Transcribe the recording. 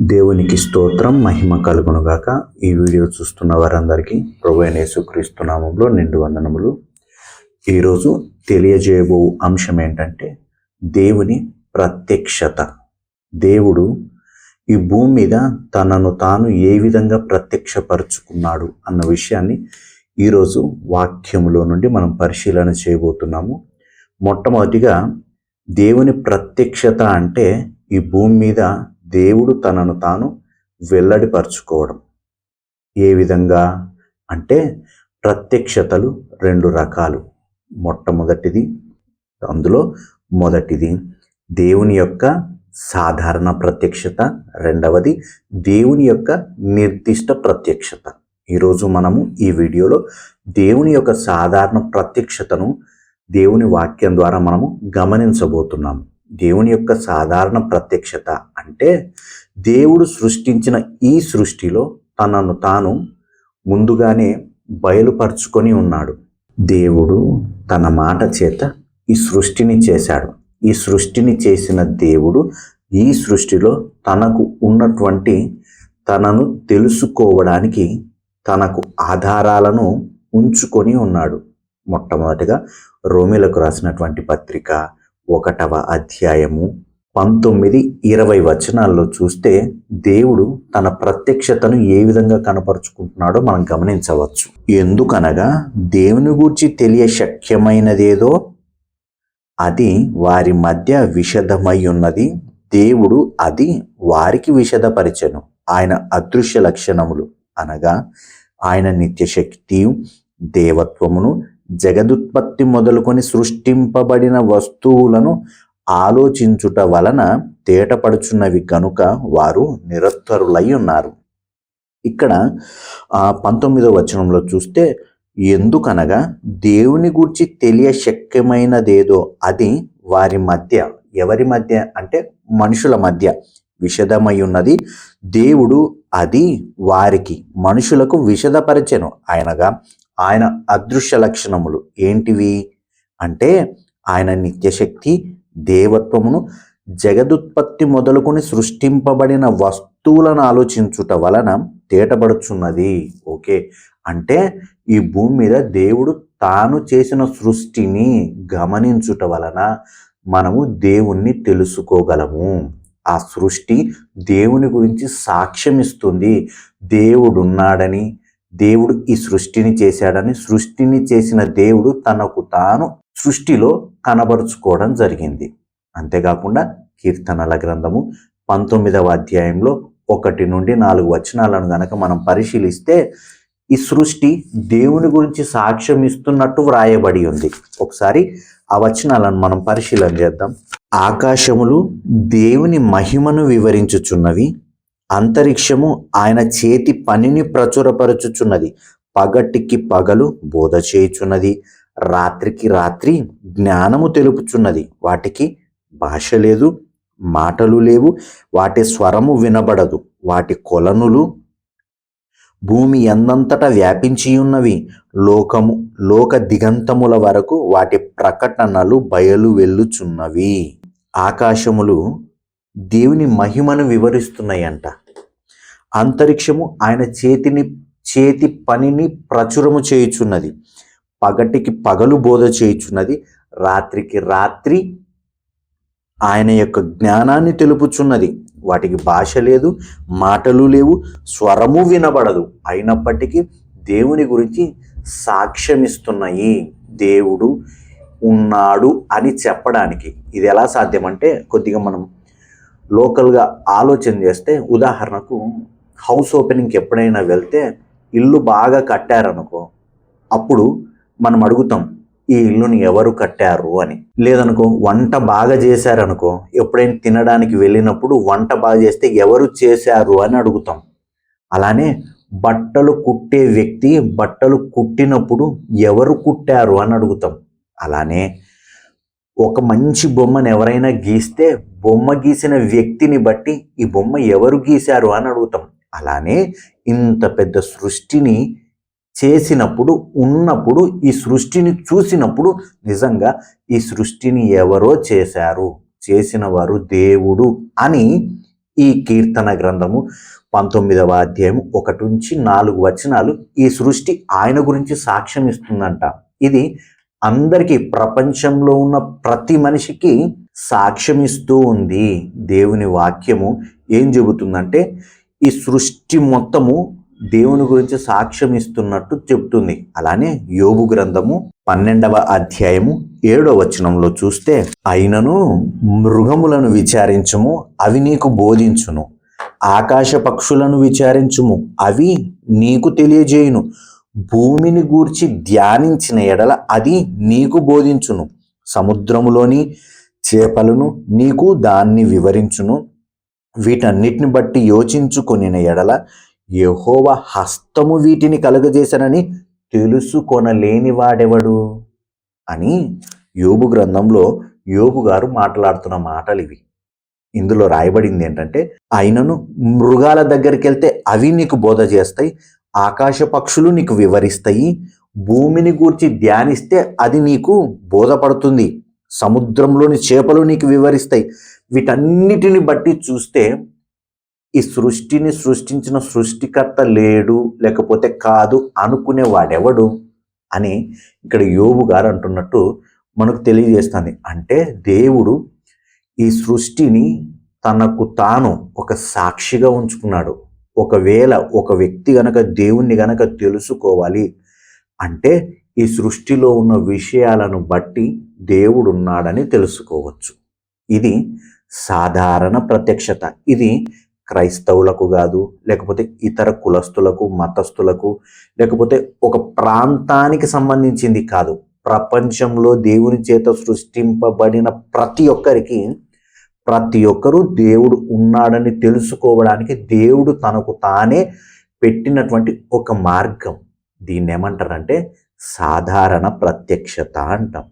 దేవునికి స్తోత్రం మహిమ కలుగునుగాక. ఈ వీడియో చూస్తున్న వారందరికీ ప్రభు యేసుక్రీస్తు నామంలో నిండు వందనములు. ఈరోజు తెలియజేయబో అంశం ఏంటంటే దేవుని ప్రత్యక్షత. దేవుడు ఈ భూమి మీద తనను తాను ఏ విధంగా ప్రత్యక్షపరుచుకున్నాడు అన్న విషయాన్ని ఈరోజు వాక్యములో నుండి మనం పరిశీలన చేయబోతున్నాము. మొట్టమొదటిగా దేవుని ప్రత్యక్షత అంటే ఈ భూమి మీద దేవుడు తనను తాను వెల్లడిపరుచుకోవడం. ఏ విధంగా? అంటే ప్రత్యక్షతలు రెండు రకాలు. మొట్టమొదటిది అందులో మొదటిది దేవుని యొక్క సాధారణ ప్రత్యక్షత. రెండవది దేవుని యొక్క నిర్దిష్ట ప్రత్యక్షత. ఈరోజు మనము ఈ వీడియోలో దేవుని యొక్క సాధారణ ప్రత్యక్షతను దేవుని వాక్యం ద్వారా మనము గమనించబోతున్నాము. దేవుని యొక్క సాధారణ ప్రత్యక్షత అంటే దేవుడు సృష్టించిన ఈ సృష్టిలో తనను తాను ముందుగానే బయలుపరుచుకొని ఉన్నాడు. దేవుడు తన మాట చేత ఈ సృష్టిని చేశాడు. ఈ సృష్టిని చేసిన దేవుడు ఈ సృష్టిలో తనకు ఉన్నటువంటి తనను తెలుసుకోవడానికి తనకు ఆధారాలను ఉంచుకొని ఉన్నాడు. మొట్టమొదటిగా రోమిలకు రాసినటువంటి పత్రిక ఒకటవ అధ్యాయము పంతొమ్మిది ఇరవై వచనాల్లో చూస్తే దేవుడు తన ప్రత్యక్షతను ఏ విధంగా కనపరుచుకుంటున్నాడో మనం గమనించవచ్చు. ఎందుకనగా దేవుని గూర్చి తెలియ శక్యమైనదేదో అది వారి మధ్య విషదమై ఉన్నది దేవుడు అది వారికి విషదపరిచెను. ఆయన అదృశ్య లక్షణములు అనగా ఆయన నిత్యశక్తి దేవత్వమును జగదుత్పత్తి మొదలుకొని సృష్టింపబడిన వస్తువులను ఆలోచించుట వలన తేటపడుచున్నవి కనుక వారు నిరత్తరులై ఉన్నారు. ఇక్కడ పంతొమ్మిదో వచనంలో చూస్తే ఎందుకనగా దేవుని గురించి తెలియశక్యమైనదేదో అది వారి మధ్య. ఎవరి మధ్య? అంటే మనుషుల మధ్య. విషదమై ఉన్నది దేవుడు అది వారికి మనుషులకు విషదపరచెను. ఆయనగా ఆయన అదృశ్య లక్షణములు ఏంటివి? అంటే ఆయన నిత్యశక్తి దేవత్వమును జగదుత్పత్తి మొదలుకొని సృష్టింపబడిన వస్తువులను ఆలోచించుట వలన తేటపడుచున్నది. ఓకే. అంటే ఈ భూమి మీద దేవుడు తాను చేసిన సృష్టిని గమనించుట వలన మనము దేవుణ్ణి తెలుసుకోగలము. ఆ సృష్టి దేవుని గురించి సాక్ష్యం ఇస్తుంది దేవుడున్నాడని దేవుడు ఈ సృష్టిని చేశాడని సృష్టిని చేసిన దేవుడు తనకు తాను సృష్టిలో కనబరుచుకోవడం జరిగింది. అంతేకాకుండా కీర్తనల గ్రంథము పంతొమ్మిదవ అధ్యాయంలో ఒకటి నుండి నాలుగు వచనాలను గనక మనం పరిశీలిస్తే ఈ సృష్టి దేవుని గురించి సాక్ష్యం ఇస్తున్నట్టు వ్రాయబడి ఉంది. ఒకసారి ఆ వచనాలను మనం పరిశీలన చేద్దాం. ఆకాశములు దేవుని మహిమను వివరించుచున్నవి అంతరిక్షము ఆయన చేతి పనిని ప్రచురపరచుచున్నది. పగటికి పగలు బోధ చేయుచున్నది. రాత్రికి రాత్రి జ్ఞానము తెలుపుచున్నది. వాటికి భాష లేదు మాటలు లేవు వాటి స్వరము వినబడదు వాటి కొలనులు భూమి ఎందంతటా వ్యాపించి ఉన్నవి లోకము లోక దిగంతముల వరకు వాటి ప్రకటనలు బయలు వెళ్ళుచున్నవి. ఆకాశములు దేవుని మహిమను వివరిస్తున్నాయంట. అంతరిక్షము ఆయన చేతిని చేతి పనిని ప్రచురము చేయుచున్నది. పగటికి పగలు బోధ చేయుచున్నది. రాత్రికి రాత్రి ఆయన యొక్క జ్ఞానాన్ని తెలుపుచున్నది. వాటికి భాష లేదు మాటలు లేవు స్వరము వినబడదు. అయినప్పటికీ దేవుని గురించి సాక్ష్యమిస్తున్నాయి. దేవుడు ఉన్నాడు అని చెప్పడానికి. ఇది ఎలా సాధ్యమంటే కొద్దిగా మనం లోకల్గా ఆలోచన చేస్తే ఉదాహరణకు హౌస్ ఓపెనింగ్కి ఎప్పుడైనా వెళ్తే ఇల్లు బాగా కట్టారనుకో అప్పుడు మనం అడుగుతాం ఈ ఇల్లుని ఎవరు కట్టారు? అని. లేదనుకో వంట బాగా చేశారనుకో ఎప్పుడైనా తినడానికి వెళ్ళినప్పుడు వంట బాగా చేస్తే ఎవరు చేశారు అని అడుగుతాం. అలానే బట్టలు కుట్టే వ్యక్తి బట్టలు కుట్టినప్పుడు ఎవరు కుట్టారు అని అడుగుతాం. అలానే ఒక మంచి బొమ్మను ఎవరైనా గీస్తే బొమ్మ గీసిన వ్యక్తిని బట్టి ఈ బొమ్మ ఎవరు గీశారు అని అడుగుతాం. అలానే ఇంత పెద్ద సృష్టిని చేసినప్పుడు ఉన్నప్పుడు ఈ సృష్టిని చూసినప్పుడు నిజంగా ఈ సృష్టిని ఎవరో చేశారు? చేసిన వారు దేవుడు అని ఈ కీర్తన గ్రంథము పంతొమ్మిదవ అధ్యాయం ఒకటి నుంచి నాలుగు వచనాలు ఈ సృష్టి ఆయన గురించి సాక్ష్యం ఇస్తుందంట ఇది అందరికీ ప్రపంచంలో ఉన్న ప్రతి మనిషికి సాక్ష్యం ఇస్తూ ఉంది దేవుని వాక్యము. ఏం చెబుతుందంటే ఈ సృష్టి మొత్తము దేవుని గురించి సాక్ష్యం ఇస్తున్నట్టు చెప్తుంది అలానే యోబు గ్రంథము పన్నెండవ అధ్యాయము ఏడవ వచనంలో చూస్తే అయినను మృగములను విచారించుము అవి నీకు బోధించును. ఆకాశ పక్షులను విచారించుము అవి నీకు తెలియజేయును. భూమిని గూర్చి ధ్యానించిన ఎడల అది నీకు బోధించును. సముద్రములోని చేపలను నీకు దాన్ని వివరించును. వీటన్నిటిని బట్టి యోచించుకొనిన ఎడల యహోవ హస్తము వీటిని కలుగజేశానని తెలుసుకొనలేని వాడెవడు? అని యోబు గ్రంథంలో యోబు గారు మాట్లాడుతున్న మాటలు ఇవి ఇందులో రాయబడింది ఏంటంటే ఆయనను మృగాల దగ్గరికి వెళ్తే అవి నీకు బోధ చేస్తాయి ఆకాశ పక్షులు నీకు వివరిస్తాయి భూమిని గూర్చి ధ్యానిస్తే అది నీకు బోధపడుతుంది. సముద్రంలోని చేపలు నీకు వివరిస్తాయి. వీటన్నిటిని బట్టి చూస్తే ఈ సృష్టిని సృష్టించిన సృష్టికర్త లేడు లేకపోతే కాదు అనుకునే వాడెవడు అని ఇక్కడ యోబు గారు అంటున్నట్టు మనకు తెలియజేస్తుంది. అంటే దేవుడు ఈ సృష్టిని తనకు తాను ఒక సాక్షిగా ఉంచుకున్నాడు. ఒకవేళ ఒక వ్యక్తి గనక దేవుణ్ణి గనక తెలుసుకోవాలి అంటే ఈ సృష్టిలో ఉన్న విషయాలను బట్టి దేవుడు ఉన్నాడని తెలుసుకోవచ్చు. ఇది సాధారణ ప్రత్యక్షత. ఇది క్రైస్తవులకు కాదు లేకపోతే ఇతర కులస్తులకు మతస్థులకు లేకపోతే ఒక ప్రాంతానికి సంబంధించింది కాదు. ప్రపంచంలో దేవుని చేత సృష్టింపబడిన ప్రతి ఒక్కరికి ప్రతి ఒక్కరూ దేవుడు ఉన్నాడని తెలుసుకోవడానికి దేవుడు తనకు తానే పెట్టినటువంటి ఒక మార్గం. దీన్ని ఏమంటారంటే సాధారణ ప్రత్యక్షత అంటాం.